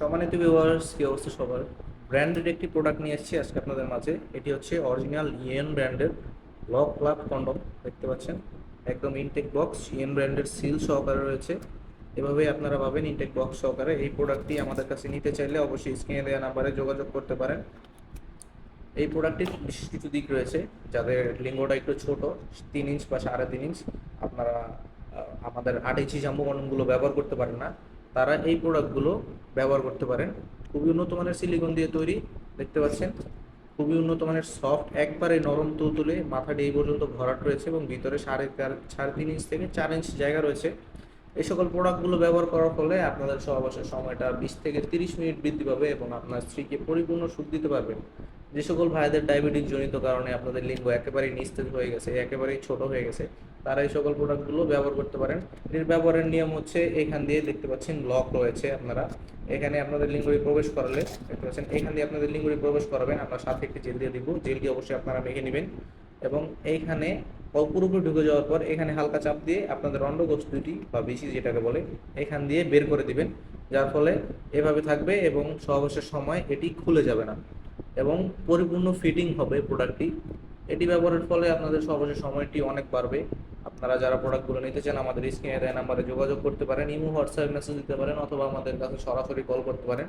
সম্মানিত ভিউয়ার্স কি অবস্থা সবার? ব্র্যান্ডেড একটি প্রোডাক্ট নিয়ে এসেছি আজকে আপনাদের মাঝে। এটি হচ্ছে অরিজিনাল ইএন ব্র্যান্ডের লক ক্লাব কন্ডম দেখতে পাচ্ছেন? একদম ইনটেক বক্স ইএন ব্র্যান্ডের সিল সহকারে রয়েছে। এভাবেই আপনারা পাবেন ইনটেক বক্স সহকারে এই প্রোডাক্টটি আমাদের কাছে নিতে চাইলে অবশ্যই স্ক্রিনে দেওয়া নাম্বারে যোগাযোগ করতে পারেন। এই প্রোডাক্টটির বিশেষ কিছু দিক রয়েছে, যাদের লিঙ্গটা একটু ছোট, তিন ইঞ্চ বা সাড়ে তিন ইঞ্চ আপনারা আমাদের আট ইঞ্চি জাম্বু কন্ডমগুলো ব্যবহার করতে পারেন না। তারা এই প্রোডাক্টগুলো ব্যবহার করতে পারেন। খুবই উন্নত মানের সিলিকন দিয়ে তৈরি, দেখতে পাচ্ছেন? খুবই উন্নত মানের সফট একবারে নরম তুলতুলে মাথাটি এই পর্যন্ত ভরাট রয়েছে এবং ভিতরে সাড়ে চার- সাড়ে তিন ইঞ্চ থেকে চার ইঞ্চ জায়গা রয়েছে। এই সকল প্রোডাক্টগুলো ব্যবহার করার ফলে আপনাদের সহবাসের সময়টা বিশ থেকে তিরিশ মিনিট বৃদ্ধি পাবে এবং আপনার স্ত্রীকে পরিপূর্ণ সুখ দিতে পারবেন যে সকল ভাইদের ডায়াবেটিস জনিত কারণে আপনাদের লিঙ্গ একেবারেই নিস্তেজ হয়ে গেছে, একেবারেই ছোট হয়ে গেছে, তারা এই সকল প্রোডাক্টগুলো ব্যবহার করতে পারেন। এর ব্যবহারের নিয়ম হচ্ছে এখান দিয়ে দেখতে পাচ্ছেন লক রয়েছে আপনারা। এখানে আপনাদের লিঙ্গরি প্রবেশ করালে দেখতে পাচ্ছেন, এখান দিয়ে আপনাদের লিঙ্গরি প্রবেশ করাবেন আমরা সাথে একটি জেল দিয়ে দিব জেলটি অবশ্যই আপনারা মেখে নেবেন। এবং এইখানে পুরোপুরি ঢুকে যাওয়ার পর এখানে হালকা চাপ দিয়ে আপনাদের অন্ডকোষ দুটি বা বেশি যেটাকে বলে, এখান দিয়ে বের করে দিবেন। যার ফলে এভাবে থাকবে এবং সহবাসের সময় এটি খুলে যাবে না। এবং পরিপূর্ণ ফিটিং হবে প্রোডাক্টটি এটি ব্যবহারের ফলে আপনাদের সহবাসের সময়টি অনেক বাড়বে। আপনারা যারা প্রোডাক্টগুলো নিতে চান, আমাদের স্ক্রিনে দেয় নাম্বারে যোগাযোগ করতে পারেন, ইমো হোয়াটসঅ্যাপ মেসেজ দিতে পারেন অথবা আমাদের কাছে সরাসরি কল করতে পারেন।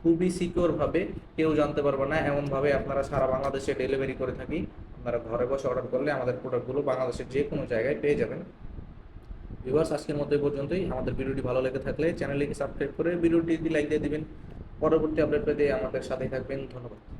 খুবই সিকিওরভাবে কেউ জানতে পারবে না এমনভাবে আপনারা সারা বাংলাদেশে ডেলিভারি করে থাকি। আপনারা ঘরে বসে অর্ডার করলে আমাদের প্রোডাক্টগুলো বাংলাদেশের যে কোনো জায়গায় পেয়ে যাবেন। ভিউয়ার্স, আজকের মতো পর্যন্তই। আমাদের ভিডিওটি ভালো লেগে থাকলে চ্যানেলটিকে সাবস্ক্রাইব করে ভিডিওটি লাইক দিয়ে দিবেন। পরবর্তী আপডেট পেতে আমাদের সাথেই থাকবেন। ধন্যবাদ।